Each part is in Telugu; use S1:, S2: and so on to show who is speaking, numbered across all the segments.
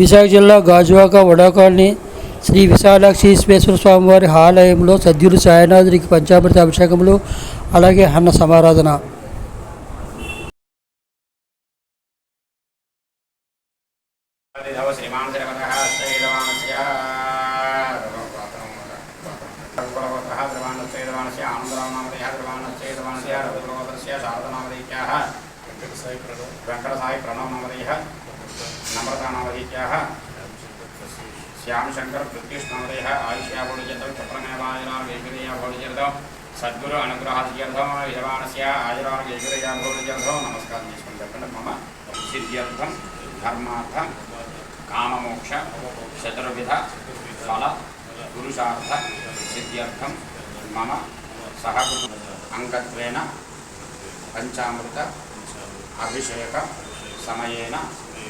S1: విశాఖ జిల్లా గాజువాక వడాకాలనీ శ్రీ విశాలాక్షీశ్వేశ్వర స్వామివారి ఆలయంలో సద్యులు సాయనాథునికి పంచామృత అభిషేకములు అలాగే అన్న సమారాధన.
S2: వెంకట సాయి శ్రీమతః శ్రీధవానస్య రఘుకులగోత్రः శ్రీమానశ్చేదవానస్య ఆనందరామనామధేయः శ్రీమానశ్చేదవానస్య రఘుకులగోత్రస్య శారదనామధేయः వెంకటసాయి ప్రణవనామధేయः నమ్రతానామధేయः శ్యామశంకర్ ప్రత్యుష్నామధేయः ఆయుష్యాభోడిచరితం చప్రమేవాయురామేశ్వరీయాభోడిచరితం సద్గురు అనుగ్రహార్థం యజమానస్య ఆయురామేశ్వరీయాభోడిచరితం నమస్కారం చేసుకుని చెప్పండి మమ సిద్ధ్యర్థం ధర్మార్థం కామమోక్ష చతుర్విధ ఫల పురుషార్థ సిద్ధ్యర్థం మమ సహకృత అంగత్వేన పంచామృత అభిషేక సమయేన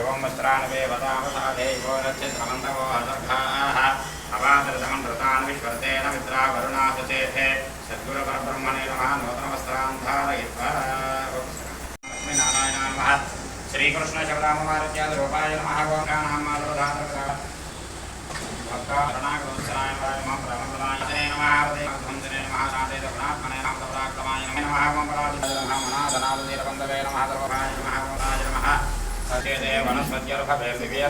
S2: এবং वस्त्राणवे वदावसाधे गो रक्षित्रबन्धवो अर्धः శ్రీకృష్ణ శబరామవారత్యాది రూపాయ నమః గోకానాం మాధవధాతృ భక్తారణాగోత్సరాయ నమః ప్రమదలాయతే నమః హృదయధ్వంసనే నమః శాంతేత గుణాత్మనే నమః పరాక్రమాయ నమః నమః మంగళాయ నమః మనాదనాదీరబంధవే నమః సర్వభాయ నమః ఓదాయ నమః సచేతే వనస్పత్యర్భవేర్దివ్య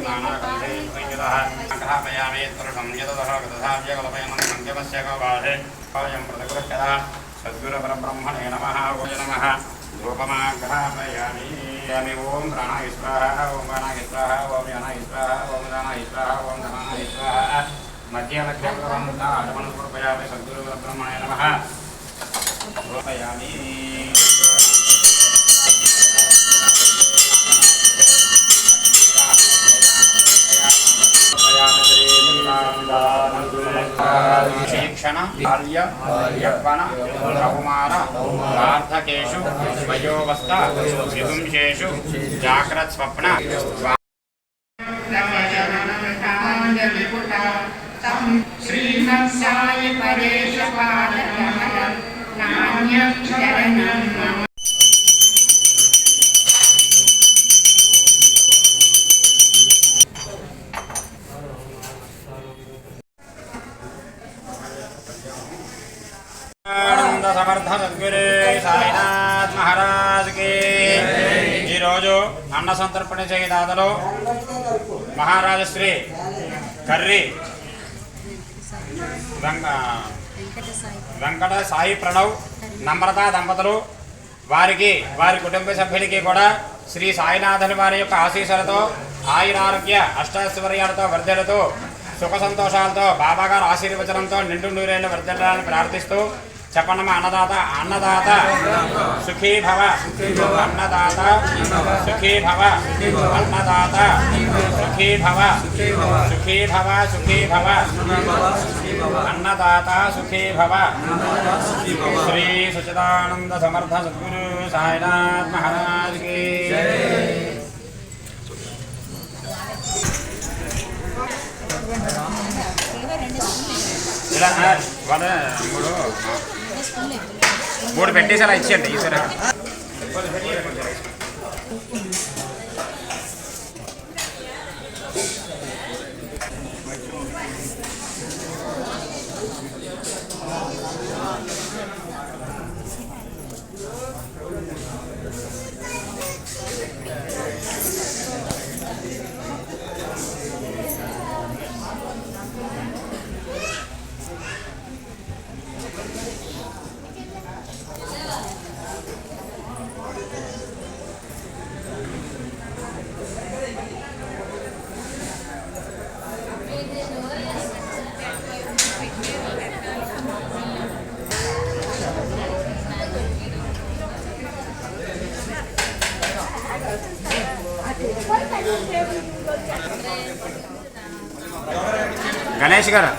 S2: ధూపమాగ్రహాపయామి. యామి ఓం ప్రాణ స్వాహ ఓం ప్రాణాయ స్వాహ ఓం జన స్వాహ ఓం దానాయ స్వాహ ఓం ధనాయ స్వాహ మధ్య నక్షత్రం కృపయామి సద్గురు మధ్య నమ కృపయామి Thank you. శిక్షణ బాల్య యవ్వన కౌమార వార్ధకేషు వయోవస్థ విపుంశేషు జాగ్రత్ స్వప్న
S3: శ్రీమత్సాయి పరేశ పాదకమలం నాణ్యం
S2: అన్న సంతర్పణ దాదలో మహారాజశ్రీ కర్రి వెంకట సాయి ప్రణవ్ నమ్రత దంపతులు వారికి వారి కుటుంబ సభ్యులకి కూడా శ్రీ సాయినాథుని వారి యొక్క ఆశీస్సులతో ఆయురారోగ్య అష్టాశ్వర్యాలతో వర్ధలతో సుఖ సంతోషాలతో బాబాగారు ఆశీర్వచనంతో నిండు నూరేళ్ళు వర్ధలాలని ప్రార్థిస్తూ చెప్పండి మా అన్నదాత అన్నదాత. సుఖీ భవ అన్నదాత. సుఖీ భవ అన్నదాత. సుఖీ భవ సుఖీ భవ సుఖీ భవ అన్నదాత సుఖీ భవ శ్రీ సచిదానంద సమర్థ సద్గురు సాయినాథ్ మహారాజ్కి ఇలా మూడు ఆ. మూడు పెట్టేసి అలా ఇచ్చేయండి ఈసారి గణేష్ గారు.